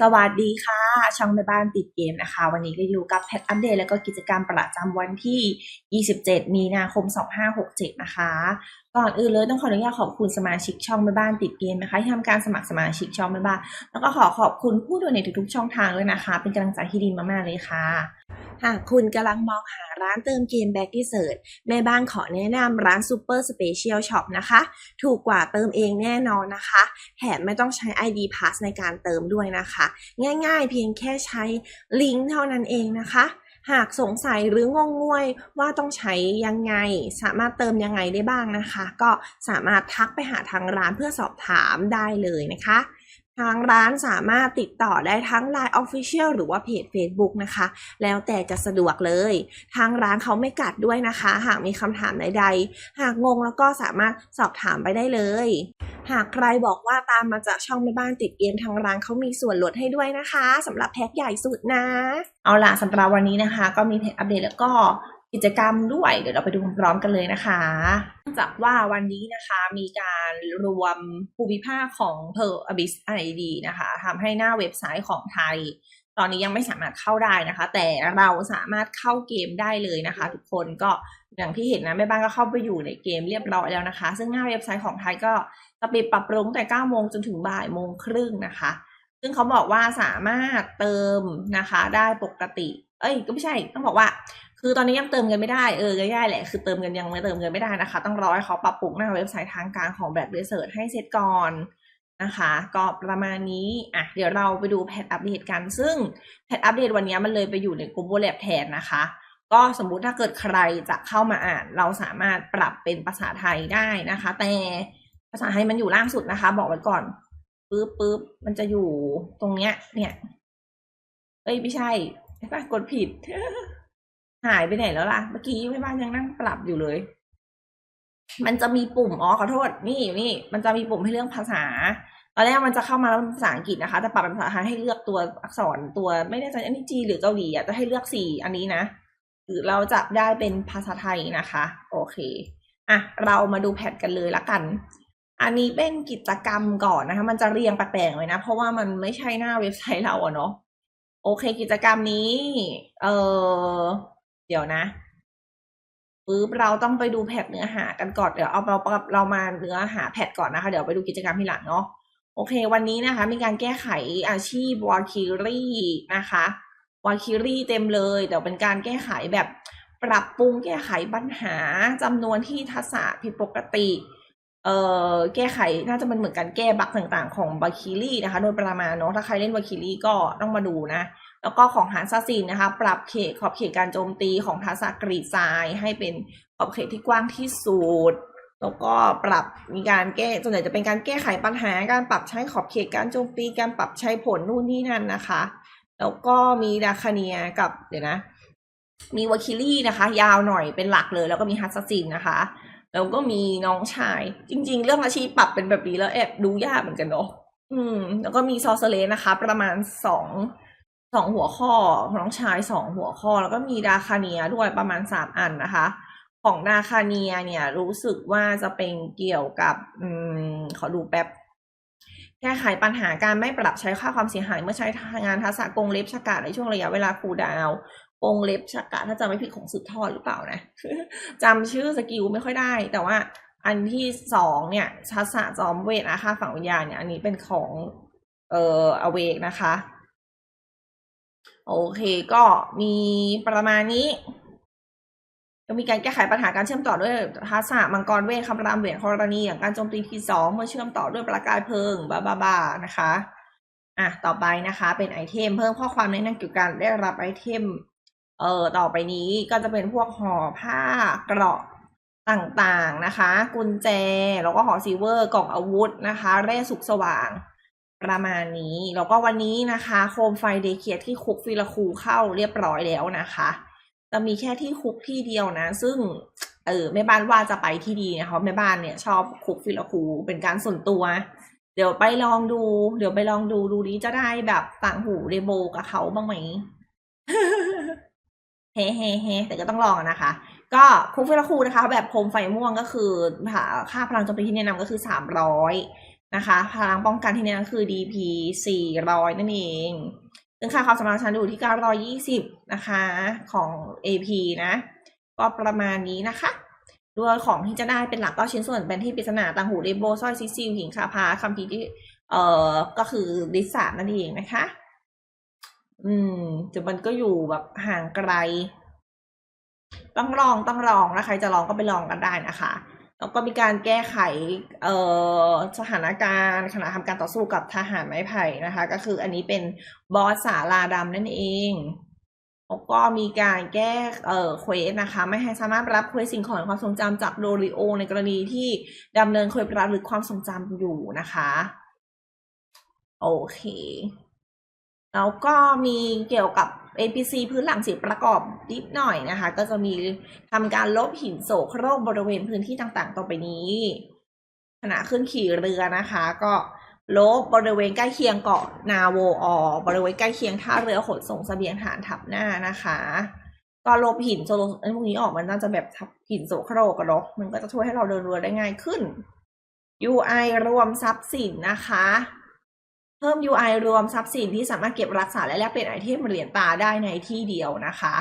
สวัสดีค่ะ ช่องแม่บ้านติดเกมนะคะ วันนี้ก็อยู่กับแพทอัปเดตแล้วก็กิจกรรมประจำวันที่ 27 มีนาคม 2567 นะคะ ก่อนอื่นเลยต้องขออนุญาตขอบคุณสมาชิกช่องแม่บ้านติดเกมนะคะที่ทำการสมัครสมาชิกช่องแม่บ้าน แล้วก็ขอขอบคุณผู้ดูในทุกๆ ช่องทางเลยนะคะ เป็นกำลังใจที่ดีมากๆเลยค่ะ หากคุณกำลังมองหาร้านเติมเกมแบ็กที่เสิร์ชแม่บ้านขอแนะนำร้านซูเปอร์สเปเชียลช็อปนะคะ ถูกกว่าเติมเองแน่นอนนะคะ แถมไม่ต้องใช้ ID Pass ในการเติมด้วยนะคะ ง่ายๆเพียงแค่ใช้ลิงก์เท่านั้นเองนะคะหากสงสัยหรืองงงวยว่าต้องใช้ยังไง สามารถเติมยังไงได้บ้างนะคะ ก็สามารถทักไปหาทางร้านเพื่อสอบถามได้เลยนะคะ ทางร้านสามารถติดต่อได้ทั้ง Line Official หรือว่าเพจ Facebook นะคะ แล้วแต่จะสะดวกเลย ทางร้านเขาไม่กัดด้วยนะคะ หากมีคำถามใดๆ หากงงแล้วก็สามารถสอบถามไปได้เลย หากใครบอกว่าตามมาจากช่องแม่บ้านติดเกมทางร้านเขามีส่วนลดให้ด้วยนะคะสำหรับแพ็คใหญ่สุดนะ เอาล่ะสำหรับวันนี้นะคะ ก็มีแพ็คอัปเดตแล้วก็ กิจกรรมด้วย เดี๋ยวเราไปดูพร้อมกันเลยนะคะเนื่องจากว่าวันนี้นะคะมีการรวมภูมิภาคของ Pearl Abyss ID นะคะทำให้หน้าเว็บไซต์ของไทย ตอนนี้ยังไม่สามารถเข้าได้นะคะ แต่เราสามารถเข้าเกมได้เลยนะคะ ทุกคนก็อย่างที่เห็นนะแม่บ้านก็เข้าไปอยู่ในเกมเรียบร้อยแล้วนะคะ ซึ่งหน้าเว็บไซต์ของไทยก็จะปิดปรับปรุงตั้งแต่9โมงจนถึงบ่ายโมงครึ่งนะคะ ซึ่งเขาบอกว่าสามารถเติมนะคะได้ปกติ เอ้ยก็ไม่ใช่ต้องบอกว่า คือตอนนี้ยังเติมกันไม่ได้เออก็ย่ายๆแหละคือเติมกันยังไม่เติมกันไม่ได้นะคะ ต้องรอให้เขาปรับปรุงหน้าเว็บไซต์ทางการของแบบเรเซิร์ให้เสร็จก่อนนะคะ ก็ประมาณนี้อะเดี๋ยวเราไปดูแพทอัปเดตกัน ซึ่งแพทอัปเดตวันนี้มันเลยไปอยู่ในกลุ่มโบแลบแทนนะคะ ก็สมมุติถ้าเกิดใครจะเข้ามาอ่าน เราสามารถปรับเป็นภาษาไทยได้นะคะ แต่ภาษาไทยมันอยู่ล่างสุดนะคะ บอกไว้ก่อนปึ๊บปึ๊บมันจะอยู่ตรงเนี้ย เนี่ย เอ้ยไม่ใช่ใช่ปะกดผิด หายไปไหนแล้วล่ะ เมื่อกี้แม่บ้านยังนั่งปรับอยู่เลย มันจะมีปุ่มอ๋อขอโทษ นี่นี่ มันจะมีปุ่มให้เลือกภาษาตอนแรกมันจะเข้ามาแล้วเป็นภาษาอังกฤษนะคะ แต่ปรับเป็นภาษาไทยให้เลือกตัวอักษรตัวไม่แน่ใจอันนี้จีนหรือเกาหลีอะจะให้เลือกสี่อันนี้นะหรือเราจะได้เป็นภาษาไทยนะคะ โอเคอะเรามาดูแพทกันเลยละกัน อันนี้เป็นกิจกรรมก่อนนะคะ มันจะเรียงแปลกๆเลยนะ เพราะว่ามันไม่ใช่หน้าเว็บไซต์เราอะเนาะโอเค กิจกรรมนี้ เออ เดี๋ยวนะปึ๊บเราต้องไปดูแพทเนื้อหากันก่อนเดี๋ยวเอาเราเรามาเนื้อหาแพทก่อนนะคะเดี๋ยวไปดูกิจกรรมที่หลังเนาะโอเค วันนี้นะคะมีการแก้ไขอาชีพวอลคิรี่นะคะวอลคิรี่เต็มเลยแต่เป็นการแก้ไขแบบปรับปรุงแก้ไขปัญหาจำนวนที่ทักษะผิดปกติเอ่อแก้ไขน่าจะเป็นเหมือนการแก้บั๊กต่างๆ ของบาคิลี่นะคะ โดยประมาณเนาะถ้าใครเล่นบาคิลี่ก็ต้องมาดูนะ แล้วก็ของฮันซาซินนะคะ ปรับเขตขอบเขตการโจมตีของทักษะกรีดทายให้เป็นขอบเขตที่กว้างที่สุดแล้วก็ปรับมีการแก้ส่วนใหญ่จะเป็นการแก้ไขปัญหาการปรับใช้ขอบเขตการโจมตีการปรับใช้ผลนู่นนี่นั่นนะคะ แล้วก็มีดาคาเนียกับเดี๋ยวนะ มีวาคิลี่นะคะ ยาวหน่อยเป็นหลักเลย แล้วก็มีฮัสซัสซินนะคะแล้วก็มีน้องชาย จริง ๆ เรื่องอาชีพปรับเป็นแบบนี้แล้วแอบดูยากเหมือนกันเนาะอืม แล้วก็มีซอสเลสนะคะ ประมาณสอง สองหัวข้อน้องชายสองหัวข้อ แล้วก็มีดาคาเนียด้วยประมาณสามอันนะคะ ของดาคาเนียเนี่ยรู้สึกว่าจะเป็นเกี่ยวกับอืมขอดูแป๊บแก้ไขปัญหาการไม่ปรับใช้ค่าความเสียหายเมื่อใช้งานทักษะกรงเล็บชะกาดในช่วงระยะเวลาคูดาวกงเล็บชะกาดถ้าจำไม่ผิดของสุดทอดหรือเปล่านะจำชื่อสกิลไม่ค่อยได้ แต่ว่าอันที่สองเนี่ยทักษะจอมเวทอาฆาตฝั่งวิญญาณเนี่ยอันนี้เป็นของเอ่ออเวกนะคะ โอเคก็มีประมาณนี้ก็มีการแก้ไขปัญหาการเชื่อมต่อด้วยทักษะมังกรเวทคำรามเหวียนกรณีอย่างการโจมตีทีสองเมื่อเชื่อมต่อด้วยประกายเพลิงบ้าบ้าบ้านะคะอะต่อไปนะคะเป็นไอเทมเพิ่มข้อความในนังเกี่ยวกับการได้รับไอเทมเอ่อต่อไปนี้ก็จะเป็นพวกห่อผ้าเกราะต่างๆนะคะ กุญแจ แล้วก็ห่อซิลเวอร์กล่องอาวุธนะคะแร่สุกสว่าง ประมาณนี้ แล้วก็วันนี้นะคะโคมไฟเดเคียที่คุกฟิลคูเข้าเรียบร้อยแล้วนะคะจะมีแค่ที่คุกที่เดียวนะ ซึ่งเออแม่บ้านว่าจะไปที่ดีนะคะแม่บ้านเนี่ยชอบคุกฟิลคูเป็นการส่วนตัว เดี๋ยวไปลองดู เดี๋ยวไปลองดูดูนี้จะได้แบบต่างหูเรโบกับเขาบ้างไหมเฮ้เฮ้เฮ้แต่ก็ต้องลองนะคะ ก็คุกฟิลคูนะคะ แบบโคมไฟม่วงก็คือค่าพลังโจมตีที่แนะนำก็คือสามร้อย นะคะพลังป้องกันที่นี่ก็คือ DP 400 นั่นเอง ซึ่งค่าความสามารถฉันอยู่ที่ 920 นะคะของ AP นะ ก็ประมาณนี้นะคะโดยของที่จะได้เป็นหลักก็ชิ้นส่วนเป็นที่ปริศนาต่างหูเรโบว์สร้อยซิซิลหิงคาพาคัมภีที่เอ่อก็คือดิสานั่นเองนะคะ อืมแต่มันก็อยู่แบบห่างไกล ต้องลองต้องลองนะใครจะลองก็ไปลองกันได้นะคะ แล้วก็มีการแก้ไขสถานการณ์ขณะทำการต่อสู้กับทหารไม้ไผ่นะคะ ก็คืออันนี้เป็นบอสสาลาดำนั่นเองแล้วก็มีการแก้เอ่อเควสนะคะ ไม่ให้สามารถรับเควสสิ่งของความทรงจำจากโดริโอ ในกรณีที่ดำเนินเควสรับหรือความทรงจำอยู่นะคะ โอเค แล้วก็มีเกี่ยวกับ APC พื้นหลังสีประกอบนิดหน่อยนะคะ ก็จะมีทำการลบหินโศกโรคบริเวณพื้นที่ต่างๆ ต่อไปนี้ ขณะขึ้นขี่เรือนะคะ ก็ลบบริเวณใกล้เคียงเกาะนาโวออบริเวณใกล้เคียงท่าเรือขนส่งเสบียงฐานทับหน้านะคะ ก็ลบหินโซโลไอ้พวกนี้ออกมันน่าจะแบบทับหินโสโครกอะเนาะมันก็จะช่วยให้เราเดินเรือได้ง่ายขึ้น UI รวมทรัพย์สินนะคะ เพิ่ม UI รวมทรัพย์สินที่สามารถเก็บรักษาและแลกเปลี่ยนไอเทมเหรียญตาได้ในที่เดียวนะคะ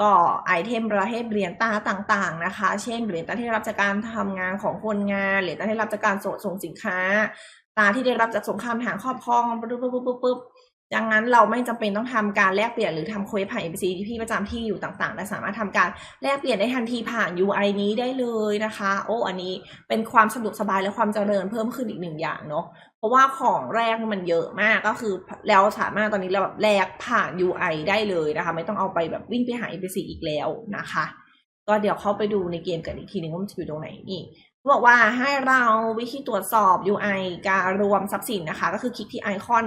ก็ไอเทมประเภทเหรียญตาต่างๆนะคะ เช่นเหรียญตาที่ได้รับจากการทำงานของคนงานเหรียญตาที่ได้รับจากการส่งสินค้า ตาที่ได้รับจากสงครามทางครอบครองปุ๊บปุ๊บปุ๊บปุ๊บ ดังนั้นเราไม่จำเป็นต้องทำการแลกเปลี่ยนหรือทำเควสผ่าน NPC ที่ประจำที่อยู่ต่างๆและสามารถทำการแลกเปลี่ยนได้ทันทีผ่าน UI นี้ได้เลยนะคะ โอ้ อันนี้เป็นความสะดวกสบายและความเจริญเพิ่มขึ้นอีกหนึ่งอย่างเนาะ เพราะว่าของแรกมันเยอะมากก็คือแล้วสามารถตอนนี้เราแบบแลกผ่าน UI ได้เลยนะคะ ไม่ต้องเอาไปแบบวิ่งไปหา NPC อีกแล้วนะคะ ก็เดี๋ยวเข้าไปดูในเกมกันอีกทีนึงว่ามันจะอยู่ตรงไหนนี่เขาบอกว่าให้เราวิธีตรวจสอบ UI การรวมทรัพย์สินนะคะ ก็คือคลิกที่ไอคอน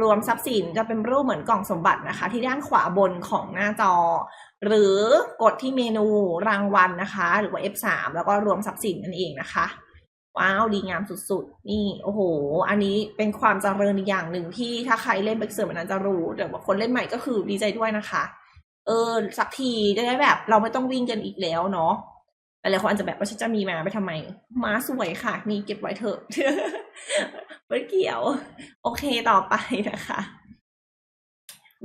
รวมทรัพย์สินจะเป็นรูปเหมือนกล่องสมบัตินะคะ ที่ด้านขวาบนของหน้าจอ หรือกดที่เมนูรางวัลนะคะ หรือว่า F3 แล้วก็รวมทรัพย์สินนั่นเองนะคะ ว้าวดีงามสุดๆ นี่โอ้โห อันนี้เป็นความเจริญอย่างหนึ่งที่ถ้าใครเล่นเบกเซอร์มันนั้นจะรู้แต่ว่าคนเล่นใหม่ก็คือดีใจด้วยนะคะ เออสักทีจะได้แบบ เราไม่ต้องวิ่งกันอีกแล้วเนาะหลายคนอาจจะแบบว่าฉันจะมีมาไปทำไม ม้าสวยค่ะ มีเก็บไว้เถอะ ไม่เกี่ยว โอเคต่อไปนะคะ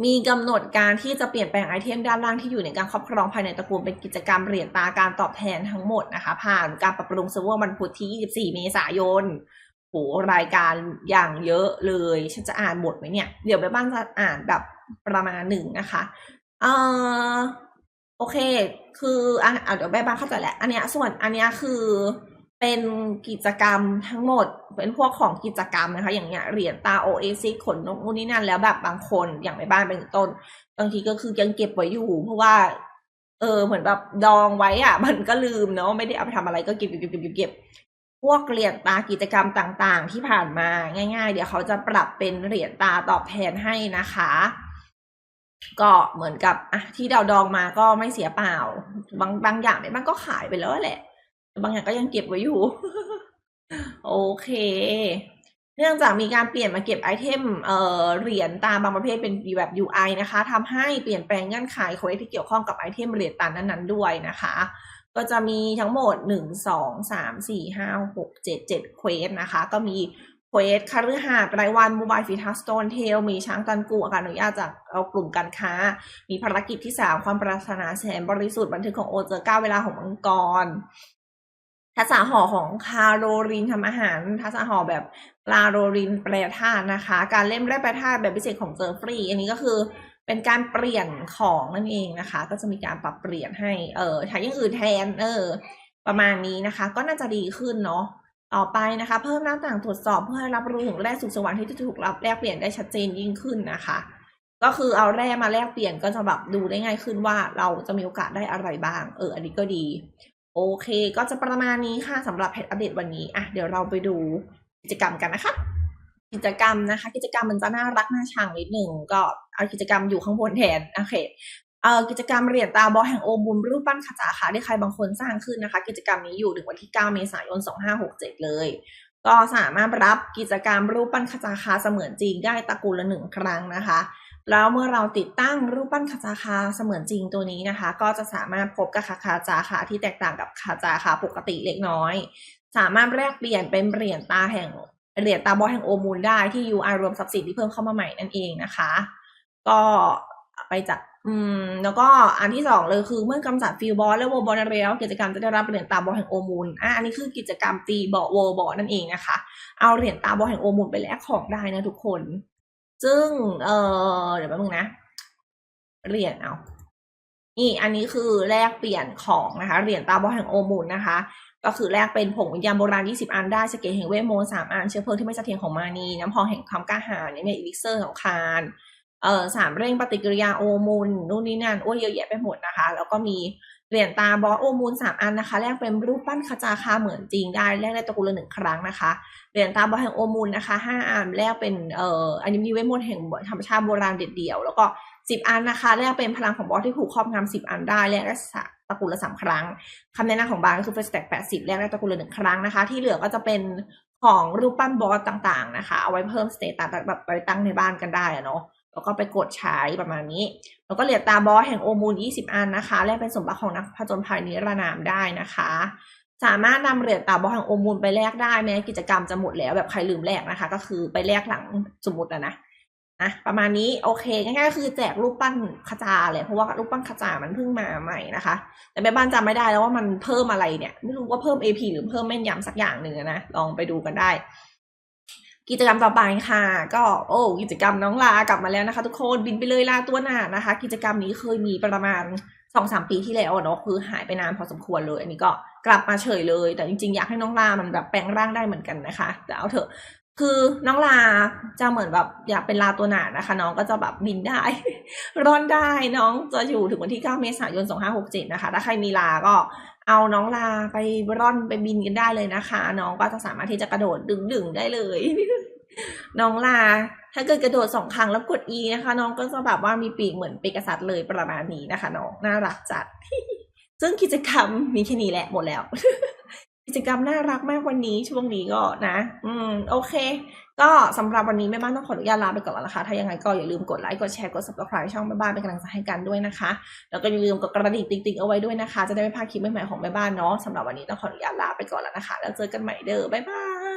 มีกำหนดการที่จะเปลี่ยนแปลงไอเทมด้านล่างที่อยู่ในการครอบครองภายในตระกูลเป็นกิจกรรมเหรียญตาการตอบแทนทั้งหมดนะคะ ผ่านการปรับปรุงเซิร์ฟเวอร์วันพุธที่ 24 เมษายนโหรายการอย่างเยอะเลย ฉันจะอ่านหมดไหมเนี่ย เดี๋ยวไปบ้านจะอ่านแบบประมาณหนึ่งนะคะเอ่อโอเค คืออะอะเดี๋ยวแม่บ้านเข้าใจแหละ อันเนี้ยส่วนอันเนี้ยคือ เป็นกิจกรรมทั้งหมด เป็นพวกของกิจกรรมนะคะ อย่างเงี้ยเหรียญตาโอเอซิขนนกนู่นนี่นั่นแล้วแบบบางคนอย่างแม่บ้านเป็นต้น บางทีก็คือยังเก็บไว้อยู่ เพราะว่า เออเหมือนแบบดองไว้อะ มันก็ลืมเนาะไม่ได้เอาไปทำอะไรก็เก็บเก็บเก็บเก็บเก็บพวกเหรียญตากิจกรรมต่างๆ ที่ผ่านมาง่าย ๆ เดี๋ยวเขาจะปรับเป็นเหรียญตาตอบแทนให้นะคะ ก็เหมือนกับอะที่เราดองมาก็ไม่เสียเปล่า บางบางอย่างเนี่ยมันก็ขายไปแล้วแหละ บางอย่างก็ยังเก็บไว้อยู่ โอเค เนื่องจากมีการเปลี่ยนมาเก็บไอเทมเอ่อเหรียญตามบางประเภทเป็นแบบ UI นะคะทำให้เปลี่ยนแปลงเงื่อนไขโค้ดที่เกี่ยวข้องกับไอเทมเหรียญตานั้นๆด้วยนะคะ ก็จะมีทั้งหมดหนึ่งสองสามสี่ห้าหกเจ็ดเจ็ดเควสนะคะ ก็มีเควสคารือหาดรายวันมูบายฟีทัสโตนเทลมีช้างตันกูอการอนุญาตจากเอากลุ่มการค้า มีภารกิจที่สามความปรารถนาแสนบริสุทธิ์บันทึกของโอเจอเก้าเวลาของมังกร ทักษะห่อของคาโรลินทำอาหาร ทักษะห่อแบบลาโรลินแปรธาตุนะคะ การเล่นแร่แปรธาตุแบบพิเศษของเจอฟรีอันนี้ก็คือเป็นการเปลี่ยนของนั่นเองนะคะ ก็จะมีการปรับเปลี่ยนให้เออใช้อย่างอื่นแทนเออ ประมาณนี้นะคะ ก็น่าจะดีขึ้นเนาะต่อไปนะคะ เพิ่มหน้าต่างตรวจสอบเพื่อให้รับรู้ถึงแร่สุขสว่างที่จะถูกรับแลกเปลี่ยนได้ชัดเจนยิ่งขึ้นนะคะ ก็คือเอาแร่มาแลกเปลี่ยนก็จะแบบดูได้ง่ายขึ้นว่าเราจะมีโอกาสได้อะไรบ้าง เอออันนี้ก็ดี โอเคก็จะประมาณนี้ค่ะสำหรับเพจอัปเดตวันนี้อะเดี๋ยวเราไปดูกิจกรรมกันนะคะ กิจกรรมนะคะ กิจกรรมมันจะน่ารักน่าชังนิดหนึ่งก็เอากิจกรรมอยู่ข้างบนแทนโอเคเอ่อกิจกรรมเหรียญตาบอแห่งโอบุญรูปปั้นขจาค่ะที่ใครบางคนสร้างขึ้นนะคะ กิจกรรมนี้อยู่ถึงวันที่ 9 เมษายน 2567 เลย ก็สามารถรับกิจกรรมรูปปั้นขจาคาเสมือนจริงได้ตระกูลละหนึ่งครั้งนะคะ แล้วเมื่อเราติดตั้งรูปปั้นคาจาคาเสมือนจริงตัวนี้นะคะ ก็จะสามารถพบกับคาคาจาคาที่แตกต่างกับคาจาคาปกติเล็กน้อย สามารถแลกเปลี่ยนเป็นเหรียญตาแห่งเหรียญตาบอแห่งโอมูลได้ที่ UR รวมทรัพย์สินที่เพิ่มเข้ามาใหม่นั่นเองนะคะ ก็ไปจัด อืม แล้วก็อันที่สองเลยคือเมื่อกำจัดฟิลบอลและโวบอลแล้วกิจกรรมจะได้รับเหรียญตาบอลแห่งโอมูลอะอันนี้คือกิจกรรมตีบอโวบอลนั่นเองนะคะ เอาเหรียญตาบอลแห่งโอมูลไปแลกของได้นะทุกคน ซึ่ง เออเดี๋ยวแป๊บนึงนะเหรียญเอานี่อันนี้คือแลกเปลี่ยนของนะคะเหรียญตาบอลแห่งโอมูลนะคะ ก็คือแลกเป็นผงวิญญาณโบราณ 20 อันได้สเกตแห่งเวทมนต์3อันเชื้อเพลิงที่ไม่เสถียรของมานีน้ำพองแห่งความกล้าหาญเนี่ยอีลิกเซอร์ของคาร เอ่อสามเร่งปฏิกิริยาโอมูลนู่นนี่นั่นโอ้ยเยอะแยะไปหมดนะคะ แล้วก็มีเหรียญตาบอสโอมูลสามอันนะคะ แลกเป็นรูปปั้นคาจาคาเหมือนจริงได้แลกได้ตระกูลละหนึ่งครั้งนะคะเหรียญตาบอสแห่งโอมูลนะคะห้าอันแลกเป็นเอ่ออันนี้มีเวทมนต์แห่งธรรมชาติโบราณเด็ดเดี่ยว แล้วก็สิบอันนะคะแลกเป็นพลังของบอสที่ถูกครอบงำสิบอันได้แลกได้ตระกูลละสามครั้งคำแนะนำของบางก็คือเฟสแต็กแปดสิบแลกได้ตระกูลละหนึ่งครั้งนะคะ ที่เหลือก็จะเป็นของรูปปั้นบอสต่างๆนะคะ เอาไว้เพิ่มสเตตัสแบบไปตั้งในบ้านกันได้อะเนาะ แล้วก็ไปกดใช้ประมาณนี้ แล้วก็เหรียญตาบอสแห่งโอมูล 20 อันนะคะแลกเป็นสมบัติของนักผจญภัยนิรนามได้นะคะ สามารถนำเหรียญตาบอสแห่งโอมูลไปแลกได้แม้กิจกรรมจะหมดแล้วแบบใครลืมแลกนะคะ ก็คือไปแลกหลังสมมตินะนะนะประมาณนี้โอเคง่ายๆก็คือแจกรูปปั้นขจาเลยเพราะว่ารูปปั้นขจามันเพิ่งมาใหม่นะคะ แต่แม่บ้านจำไม่ได้แล้วว่ามันเพิ่มอะไรเนี่ย ไม่รู้ว่าเพิ่ม AP หรือเพิ่มแม่นยำสักอย่างหนึ่งนะลองไปดูกันได้ กิจกรรมต่อไปค่ะ ก็โอ้กิจกรรมน้องลากลับมาแล้วนะคะ ทุกคนบินไปเลยลาตัวหนานะคะ กิจกรรมนี้เคยมีประมาณสองสามปีที่แล้วอะเนาะคือหายไปนานพอสมควรเลย อันนี้ก็กลับมาเฉยเลย แต่จริงๆอยากให้น้องลามันแบบแปลงร่างได้เหมือนกันนะคะแต่เอาเถอะ คือน้องลาจะเหมือนแบบอยากเป็นลาตัวหนานะคะ น้องก็จะแบบบินได้ร่อนได้น้องจะอยู่ถึงวันที่ 9 เมษายน 2567 นะคะ ถ้าใครมีลาก็ เอาน้องลาไปร่อนไปบินกันได้เลยนะคะ น้องก็จะสามารถที่จะกระโดดดึงๆได้เลย น้องลา ถ้าเกิดกระโดดสองครั้งแล้วกด E นะคะ น้องก็จะแบบว่ามีปีกเหมือนเปกาซัสเลยประมาณนี้นะคะ น้องน่ารักจัด ซึ่งกิจกรรมมีแค่นี้แหละหมดแล้วกิจกรรมน่ารักมากวันนี้ช่วงนี้ก็นะ อืม โอเค ก็สำหรับวันนี้แม่บ้านต้องขออนุญาตลาไปก่อนแล้วนะคะ ถ้ายังไงก็อย่าลืมกดไลค์ กดแชร์ กด subscribe ช่องแม่บ้านเป็นกำลังใจให้กันด้วยนะคะ แล้วก็อย่าลืมกดกระดิ่งติ๊งๆเอาไว้ด้วยนะคะ จะได้ไม่พลาดคลิปใหม่ๆของแม่บ้านเนาะสำหรับวันนี้ต้องขออนุญาตลาไปก่อนแล้วนะคะ แล้วเจอกันใหม่เด้อบ๊ายบาย